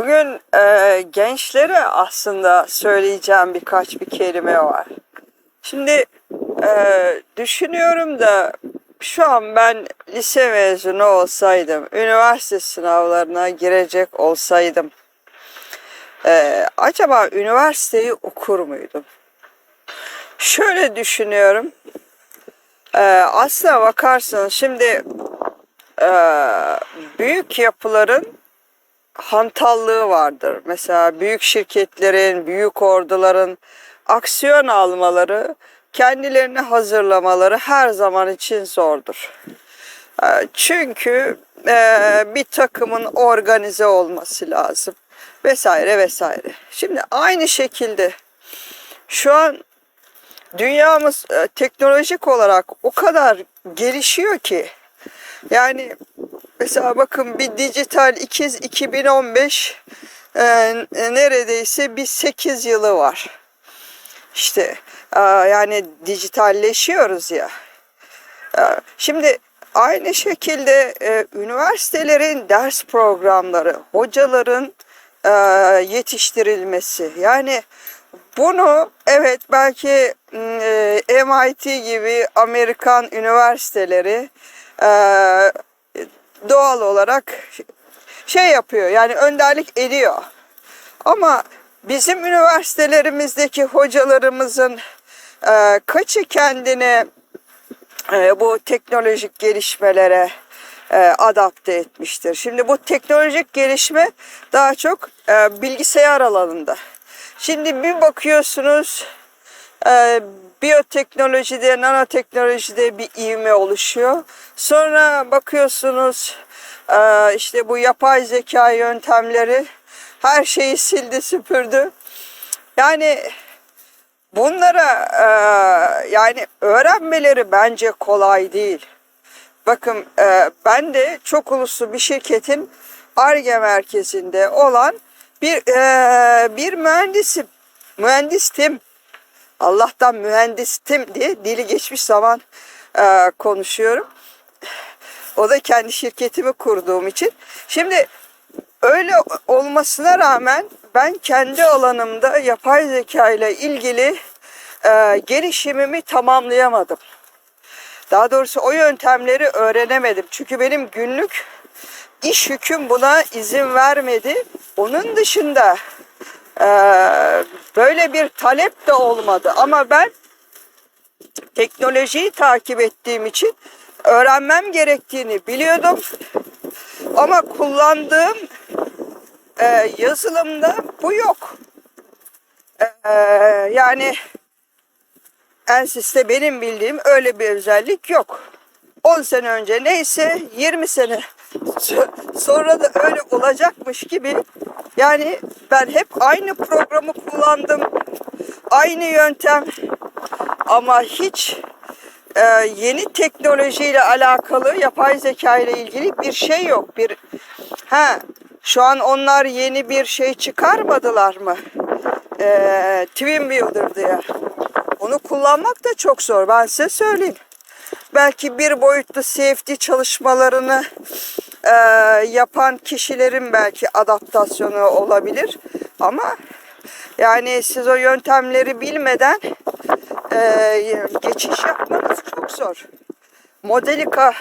Bugün e, gençlere aslında söyleyeceğim birkaç bir kelime var. Şimdi e, düşünüyorum da şu an ben lise mezunu olsaydım, üniversite sınavlarına girecek olsaydım, e, acaba üniversiteyi okur muydum? Şöyle düşünüyorum. E, aslına bakarsanız şimdi e, büyük yapıların hantallığı vardır. Mesela büyük şirketlerin, büyük orduların aksiyon almaları, kendilerini hazırlamaları her zaman için zordur. Ee, Çünkü e, bir takımın organize olması lazım vesaire vesaire. Şimdi aynı şekilde şu an dünyamız e, teknolojik olarak o kadar gelişiyor ki yani mesela bakın bir dijital ikiz 2015 e, neredeyse bir 8 yılı var. İşte e, yani dijitalleşiyoruz ya. E, şimdi aynı şekilde e, üniversitelerin ders programları, hocaların e, yetiştirilmesi. Yani bunu evet belki e, MIT gibi Amerikan üniversiteleri e, doğal olarak şey yapıyor yani önderlik ediyor. Ama bizim üniversitelerimizdeki hocalarımızın e, kaçı kendini e, bu teknolojik gelişmelere e, adapte etmiştir. Şimdi bu teknolojik gelişme daha çok e, bilgisayar alanında. Şimdi bir bakıyorsunuz e, biyoteknolojide, nanoteknolojide bir ivme oluşuyor. Sonra bakıyorsunuz e, işte bu yapay zeka yöntemleri her şeyi sildi süpürdü. Yani bunlara e, yani öğrenmeleri bence kolay değil. Bakın e, ben de çok uluslu bir şirketin ARGE merkezinde olan bir bir mühendisim. Mühendistim. Allah'tan mühendistim diye dili geçmiş zaman e, konuşuyorum. O da kendi şirketimi kurduğum için. Şimdi öyle olmasına rağmen ben kendi alanımda yapay zeka ile ilgili e, gelişimimi tamamlayamadım. Daha doğrusu o yöntemleri öğrenemedim. Çünkü benim günlük iş yüküm buna izin vermedi. Onun dışında e, böyle bir talep de olmadı. Ama ben teknolojiyi takip ettiğim için öğrenmem gerektiğini biliyordum. Ama kullandığım e, yazılımda bu yok. E, yani Ensys'te benim bildiğim öyle bir özellik yok. 10 sene önce neyse 20 sene sonra da öyle olacakmış gibi yani ben hep aynı programı kullandım. Aynı yöntem ama hiç e, yeni teknolojiyle alakalı yapay zeka ile ilgili bir şey yok. Bir ha şu an onlar yeni bir şey çıkarmadılar mı? E, Twin Builder diye. Onu kullanmak da çok zor. Ben size söyleyeyim. Belki bir boyutlu CFD çalışmalarını e, yapan kişilerin belki adaptasyonu olabilir. Ama yani siz o yöntemleri bilmeden e, geçiş yapmanız çok zor. Modelika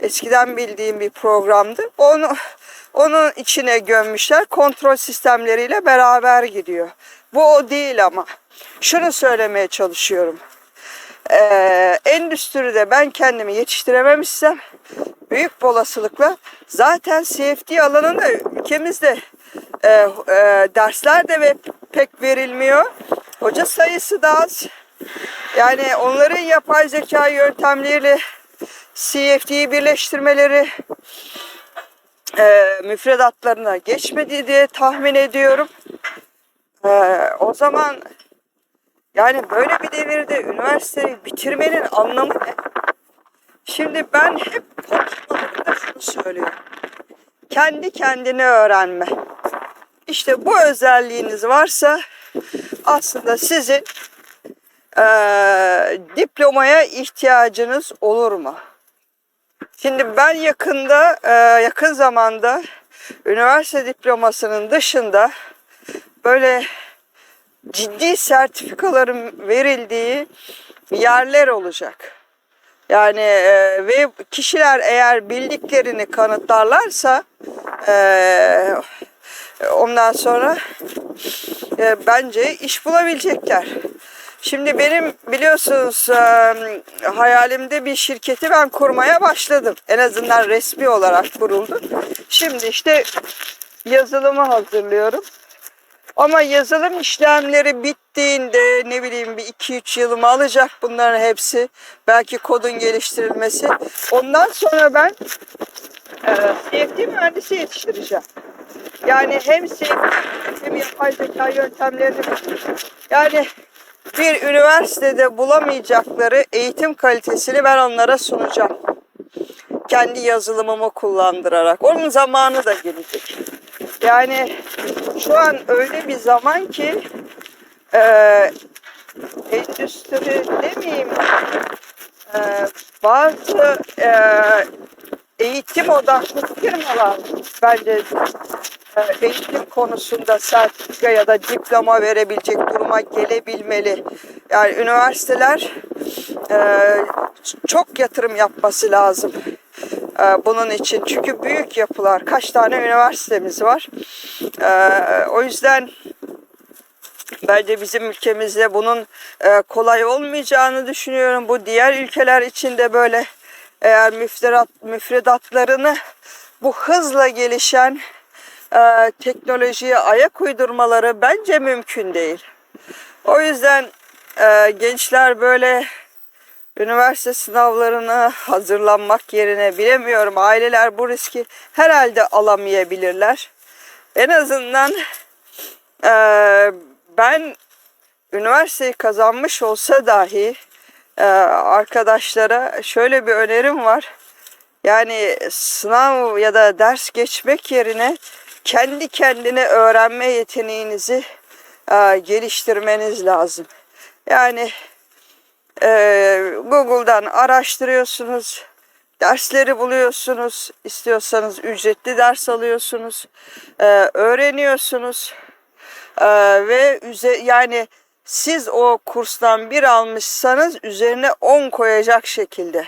eskiden bildiğim bir programdı. Onu onun içine gömmüşler. Kontrol sistemleriyle beraber gidiyor. Bu o değil ama. Şunu söylemeye çalışıyorum. Ee, endüstride ben kendimi yetiştirememişsem büyük olasılıkla zaten CFD alanında ülkemizde e, e, dersler de ve pek verilmiyor. Hoca sayısı da az. Yani onların yapay zeka yöntemleriyle CFD'yi birleştirmeleri e, müfredatlarına geçmedi diye tahmin ediyorum. E, o zaman yani böyle bir devirde üniversiteyi bitirmenin anlamı ne? Şimdi ben hep konuşmalarımda şunu söylüyorum. Kendi kendine öğrenme. İşte bu özelliğiniz varsa aslında sizin e, diplomaya ihtiyacınız olur mu? Şimdi ben yakında, e, yakın zamanda üniversite diplomasının dışında böyle ciddi sertifikaların verildiği yerler olacak. Yani e, ve kişiler eğer bildiklerini kanıtlarlarsa e, ondan sonra e, bence iş bulabilecekler. Şimdi benim biliyorsunuz e, hayalimde bir şirketi ben kurmaya başladım. En azından resmi olarak kuruldu. Şimdi işte yazılımı hazırlıyorum. Ama yazılım işlemleri bittiğinde ne bileyim bir 2-3 yılımı alacak bunların hepsi. Belki kodun geliştirilmesi. Ondan sonra ben e, CFD mühendisi yetiştireceğim. Yani hem CFD hem yapay zeka yöntemlerini yani bir üniversitede bulamayacakları eğitim kalitesini ben onlara sunacağım. Kendi yazılımımı kullandırarak. Onun zamanı da gelecek. Yani şu an öyle bir zaman ki e, endüstri demeyeyim e, bazı e, eğitim odaklı firmalar bence e, eğitim konusunda sertifika ya da diploma verebilecek duruma gelebilmeli. Yani üniversiteler e, çok yatırım yapması lazım bunun için. Çünkü büyük yapılar. Kaç tane üniversitemiz var. E, o yüzden bence bizim ülkemizde bunun e, kolay olmayacağını düşünüyorum. Bu diğer ülkeler için de böyle eğer müfredat, müfredatlarını bu hızla gelişen e, teknolojiye ayak uydurmaları bence mümkün değil. O yüzden e, gençler böyle üniversite sınavlarına hazırlanmak yerine bilemiyorum aileler bu riski herhalde alamayabilirler. En azından e, ben üniversiteyi kazanmış olsa dahi e, arkadaşlara şöyle bir önerim var. Yani sınav ya da ders geçmek yerine kendi kendine öğrenme yeteneğinizi e, geliştirmeniz lazım. Yani e, Google'dan araştırıyorsunuz, dersleri buluyorsunuz, istiyorsanız ücretli ders alıyorsunuz, e, öğreniyorsunuz e, ve üze, yani siz o kurstan bir almışsanız üzerine 10 koyacak şekilde.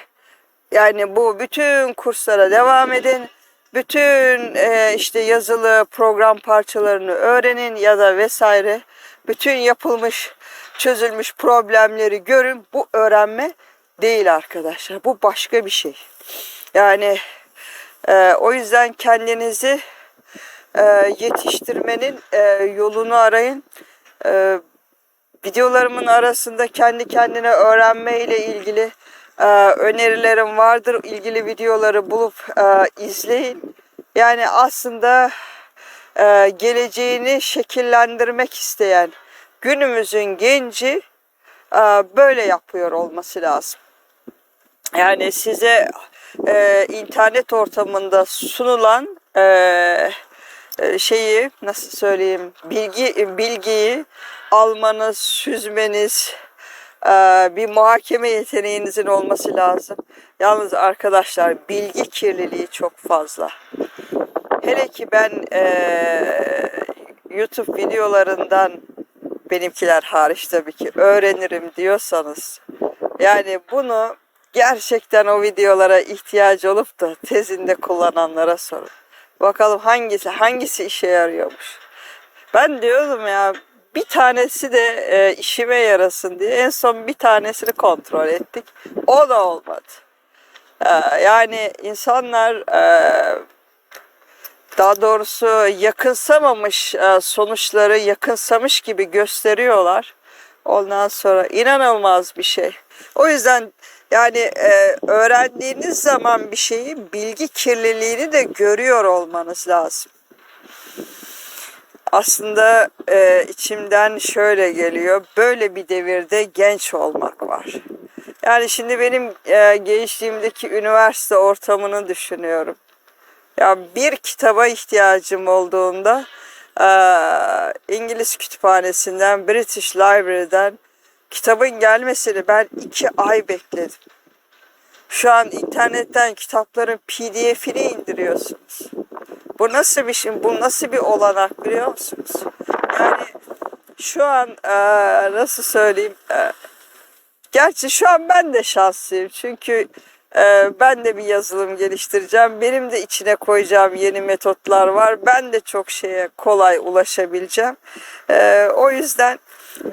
Yani bu bütün kurslara devam edin. Bütün e, işte yazılı program parçalarını öğrenin ya da vesaire. Bütün yapılmış, çözülmüş problemleri görün. Bu öğrenme değil arkadaşlar. Bu başka bir şey. Yani e, o yüzden kendinizi e, yetiştirmenin e, yolunu arayın. E, videolarımın arasında kendi kendine öğrenme ile ilgili e, önerilerim vardır. İlgili videoları bulup e, izleyin. Yani aslında e, geleceğini şekillendirmek isteyen günümüzün genci e, böyle yapıyor olması lazım. Yani size e, internet ortamında sunulan e, e, şeyi nasıl söyleyeyim bilgi bilgiyi almanız, süzmeniz, e, bir muhakeme yeteneğinizin olması lazım. Yalnız arkadaşlar bilgi kirliliği çok fazla. Hele ki ben e, YouTube videolarından benimkiler hariç tabii ki öğrenirim diyorsanız yani bunu gerçekten o videolara ihtiyacı olup da tezinde kullananlara sorun. Bakalım hangisi hangisi işe yarıyormuş. Ben diyordum ya bir tanesi de e, işime yarasın diye en son bir tanesini kontrol ettik. O da olmadı. E, yani insanlar e, daha doğrusu yakınsamamış e, sonuçları yakınsamış gibi gösteriyorlar. Ondan sonra inanılmaz bir şey. O yüzden yani e, öğrendiğiniz zaman bir şeyi bilgi kirliliğini de görüyor olmanız lazım. Aslında e, içimden şöyle geliyor. Böyle bir devirde genç olmak var. Yani şimdi benim e, gençliğimdeki üniversite ortamını düşünüyorum. Ya bir kitaba ihtiyacım olduğunda İngiliz kütüphanesinden, British Library'den kitabın gelmesini ben iki ay bekledim. Şu an internetten kitapların pdf'ini indiriyorsunuz. Bu nasıl bir şey, bu nasıl bir olanak biliyor musunuz? Yani şu an e, nasıl söyleyeyim? e, gerçi şu an ben de şanslıyım çünkü e, ben de bir yazılım geliştireceğim. Benim de içine koyacağım yeni metotlar var. Ben de çok şeye kolay ulaşabileceğim. E, o yüzden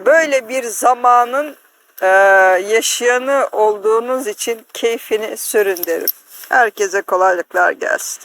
böyle bir zamanın e, yaşayanı olduğunuz için keyfini sürün derim. Herkese kolaylıklar gelsin.